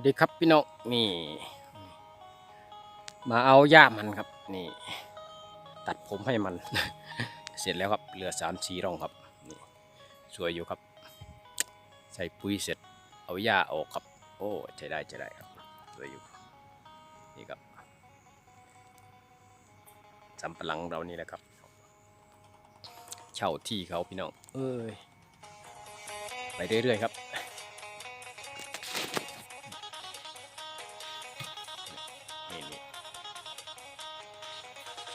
วัสดีครับพี่น้องนี่ มาเอาหญ้ามันครับ นี่ ตัดผมให้มัน เสร็จแล้วครับเหลือสามสีร่องครับนี่สวยอยู่ครับ ใส่ปุ๋ยเสร็จ เอาหญ้าออกครับ โอ้ใช้ได้ใช้ได้ครับสวยอยู่นี่ครับสำปะหลังเรานี่แหละครับ เช่าที่เขาพี่น้องเอ้ยไปเรื่อยๆครับ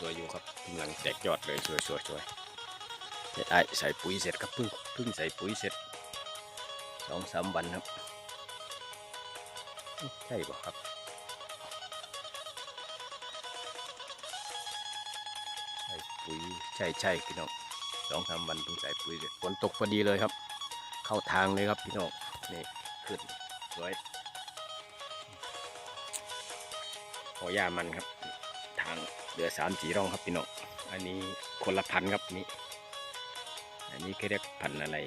วยอยู่ครับกำลังแตกยอดเลยสวยสวยสวยเด็ดไอใส่ปุ๋ยเสร็จครับเพิ่งเพิ่งใส่ปุ๋ยเสร็จสองสามวันครับใช่ป่ะครับใส่ปุ๋ยใช่ใช่พี่น้องสองสามวันเพิ่งใส่ปุ๋ยเสร็จฝนตกพอดีเลยครับ เข้าทางเลยครับพี่น้องนี่ขึ้นสวยขอยามันครับ ทาง เหลือสามสีร่องครับพี่น้องอันนี้คนละพันครับนี่อันนี้เขาเรียกพันอะไร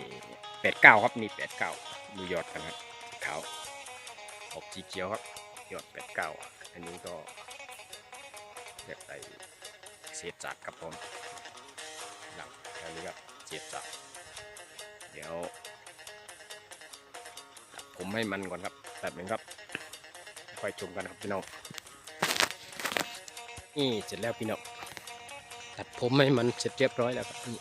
แปดเก้าครับนี่แปดเก้าดูยอดกันครับขาวออกสีเขียวครับยอดแปดเก้าอันนี้ก็เรียกไปเศษจากครับผมหลังอันนี้ครับเศษจากเดี๋ยวผมให้มันก่อนครับตัดหนึ่งครับค่อยชมกันครับพี่น้อง นี่เสร็จแล้วพี่น้องตัดผมให้มันเสร็จเรียบร้อยแล้วครับนี่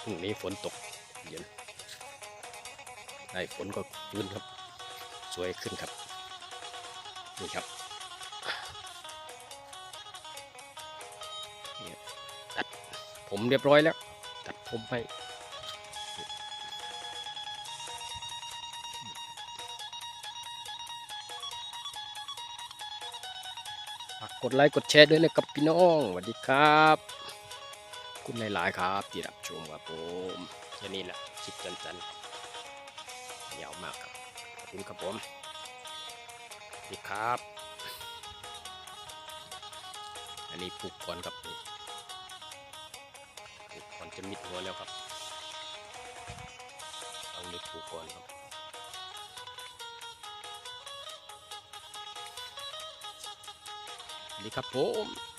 พรุ่งนี้ฝนตกเย็นได้ฝนก็ขึ้นครับ สวยขึ้นครับ นี่ครับตัดผมเรียบร้อยแล้ว ตัดผมให้ากกดไลค์กดแชร์ด้วยนะครับพี่น้องสวัสดีครับคุณหลายๆครับที่รับชมครับผมแค่นี้แหละคลิปจันๆยาวมากครับขอบคุณครับผมสวัสดีครับ อันนี้ปลูกก่อนครับนี่ปลูกก่อนจะมิดหัวแล้วครับเอานี้ปลูกก่อนครับ ดีครับผม